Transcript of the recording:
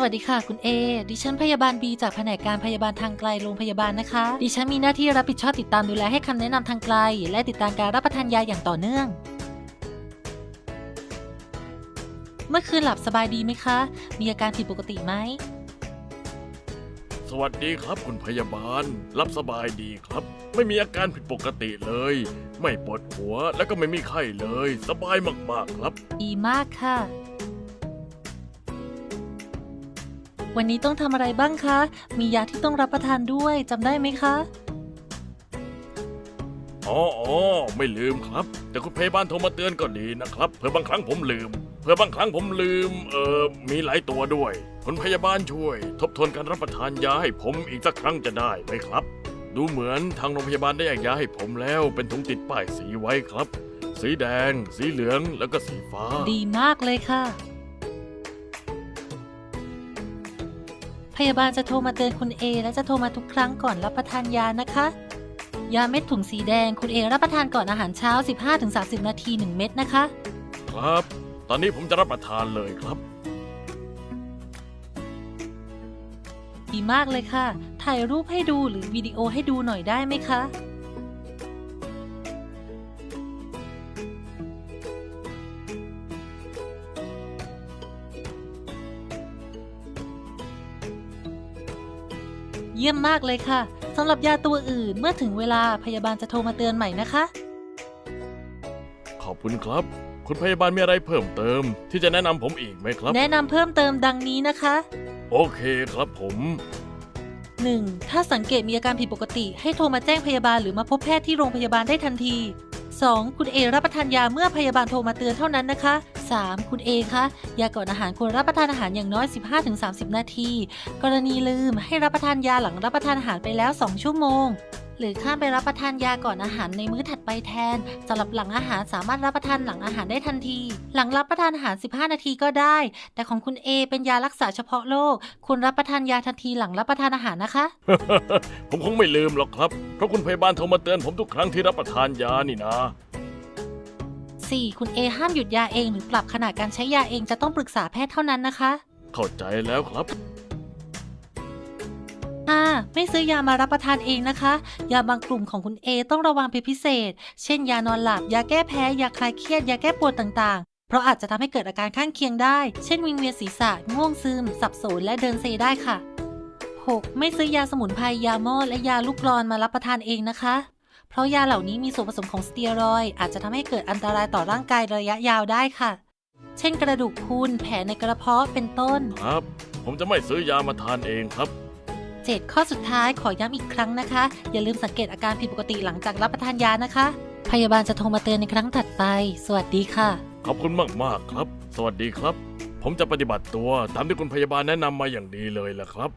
สวัสดีค่ะคุณเอ ดิฉันพยาบาลบีจากแผนกการพยาบาลทางไกลโรงพยาบาลนะคะ ดิฉันมีหน้าที่รับผิดชอบติดตามดูแลให้คำแนะนำทางไกล และติดตามการรับประทานยาอย่างต่อเนื่อง เมื่อคืนหลับสบายดีไหมคะ มีอาการผิดปกติไหม สวัสดีครับคุณพยาบาล รับสบายดีครับ ไม่มีอาการผิดปกติเลย ไม่ปวดหัวแล้วก็ไม่มีไข้เลย สบายมากๆครับ ดีมากค่ะ วันนี้ต้องทำอะไรบ้างคะ มียาที่ต้องรับประทานด้วยจำได้ไหมคะ อ๋ออ๋อไม่ลืมครับ แต่คุณพยาบาลโทรมาเตือนก็ดีนะครับ เพื่อบางครั้งผมลืม เพื่อบางครั้งผมลืม เออมีหลายตัวด้วยคุณพยาบาลช่วย ทบทวนการรับประทานยาให้ผมอีกสักครั้งจะได้ไหมครับ ดูเหมือนทางโรงพยาบาลได้แยกยาให้ผมแล้ว เป็นถุงติดป้ายสีไว้ครับ สีแดง สีเหลือง แล้วก็สีฟ้า ดีมากเลยค่ะ พยาบาลจะโทรมาเตือนคุณเอและจะโทรมาทุกครั้งก่อนรับประทานยานะคะ ยาเม็ดถุงสีแดงคุณเอรับประทานก่อนอาหารเช้า 15-30 นาที 1 เม็ดนะคะ ครับ ตอนนี้ผมจะรับประทานเลยครับ ดีมากเลยค่ะ ถ่ายรูปให้ดูหรือวิดีโอให้ดูหน่อยได้ไหมคะ เยี่ยมมากเลยค่ะสำหรับยาตัวอื่นเมื่อถึงเวลาพยาบาลจะโทรมาเตือนใหม่นะคะ ขอบคุณครับ คุณพยาบาลมีอะไรเพิ่มเติม ที่จะแนะนำผมอีกไหมครับ แนะนำเพิ่มเติมดังนี้นะคะ โอเคครับผม 1. ถ้าสังเกตมีอาการผิดปกติ ให้โทรมาแจ้งพยาบาลหรือมาพบแพทย์ที่โรงพยาบาลได้ทันที 2. คุณเอรับประทานยาเมื่อพยาบาลโทรมาเตือนเท่านั้นนะคะ 3. คุณเอคะยาก่อนอาหารควรรับประทานอาหารอย่างน้อย 15-30 นาที กรณีลืมให้รับประทานยาหลังรับประทานอาหารไปแล้ว 2 ชั่วโมง หรือข้ามไปรับประทานยาก่อนอาหารในมื้อถัดไปแทนสำหรับหลังอาหารสามารถรับประทานหลังอาหารได้ทันที หลังรับประทานอาหาร 15 นาทีก็ได้ แต่ของคุณเอเป็นยารักษาเฉพาะโรคควรรับประทานยาทันทีหลังรับประทานอาหารนะคะ ผมคงไม่ลืมหรอกครับ เพราะคุณพยาบาลโทรมาเตือนผมทุกครั้งที่รับประทานยานี่นะ 4. คุณเอห้ามหยุดยาเองหรือปรับขนาดการใช้ยาเองจะต้องปรึกษาแพทย์เท่านั้นนะคะ เข้าใจแล้วครับ 5. ไม่ซื้อยามารับประทานเองนะคะ ยาบางกลุ่มของคุณเอต้องระวังเป็นพิเศษ เช่น ยานอนหลับ ยาแก้แพ้ ยาคลายเครียด ยาแก้ปวดต่างๆ เพราะอาจจะทำให้เกิดอาการข้างเคียงได้ เช่นวิงเวียนศีรษะ ง่วงซึม สับสน และเดินเซได้ค่ะ 6. ไม่ซื้อยาสมุนไพร ยาหม้อ และยาลูกกรอนมารับประทานเองนะคะ เพราะยาเหล่านี้มีส่วนผสมของสเตียรอยด์อาจจะทำให้เกิดอันตรายต่อร่างกายระยะยาวได้ค่ะ เช่นกระดูกพรุนแผลในกระเพาะเป็นต้น ครับ ผมจะไม่ซื้อยามาทานเองครับ7ข้อสุดท้ายขอย้ำอีกครั้งนะคะ อย่าลืมสังเกตอาการผิดปกติหลังจากรับประทานยานะคะ พยาบาลจะโทรมาเตือนในครั้งถัดไป สวัสดีค่ะ ขอบคุณมากๆครับ สวัสดีครับ ผมจะปฏิบัติตัวตามที่คุณพยาบาลแนะนำมาอย่างดีเลยแหละครับ